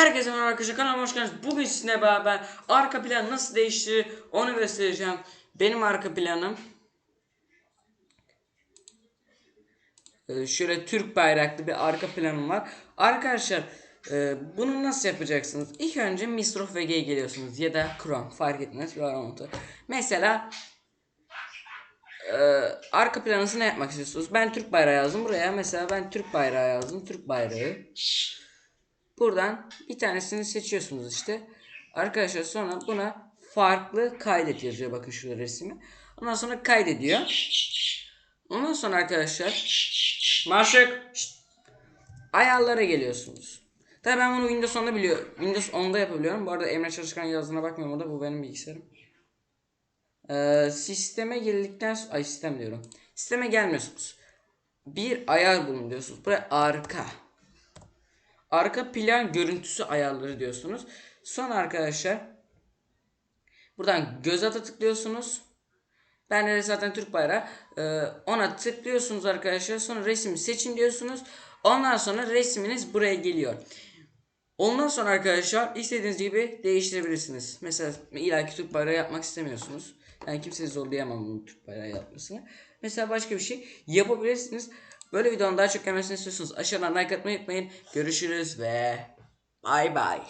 Herkese merhaba arkadaşlar kanalıma hoş geldiniz. Bugün sizinle beraber arka plan nasıl değiştirir onu göstereceğim. Benim arka planım Ee, şöyle Türk bayraklı bir arka planım var. Arkadaşlar e, bunu nasıl yapacaksınız? İlk önce Misrof VG'ye geliyorsunuz ya da Chrome fark etmez. bir aramatı. Mesela e, arka planınızı ne yapmak istiyorsunuz? Ben Türk bayrağı yazdım buraya. Mesela ben Türk bayrağı yazdım. Türk bayrağı. Buradan bir tanesini seçiyorsunuz işte. Arkadaşlar sonra buna farklı kaydet yazıyor. Bakın şurada resmi. Ondan sonra kaydediyor. Ondan sonra arkadaşlar Maşık ayarlara geliyorsunuz. Tabii ben bunu Windows 10'da biliyorum. Windows 10'da yapabiliyorum. Bu arada Emre Çalışkan yazdığına bakmıyorum orada. Bu benim bilgisayarım. Ee, sisteme girdikten sonra... Ay sistem diyorum. Sisteme gelmiyorsunuz. Bir ayar bulun diyorsunuz. Buraya arka. Arka plan görüntüsü ayarları diyorsunuz. Sonra arkadaşlar buradan göz ata tıklıyorsunuz. Ben de zaten Türk bayrağı. Ee, ona tıklıyorsunuz arkadaşlar. Sonra resmi seçin diyorsunuz. Ondan sonra resminiz buraya geliyor. Ondan sonra arkadaşlar istediğiniz gibi değiştirebilirsiniz. Mesela ilaki Türk bayrağı yapmak istemiyorsunuz. Yani kimseyi zorlayamam bunu Türk bayrağı yapmasını. Mesela başka bir şey yapabilirsiniz. Böyle videonun daha çok gelmesini istiyorsanız aşağıdan like atmayı unutmayın. Görüşürüz ve bay bay.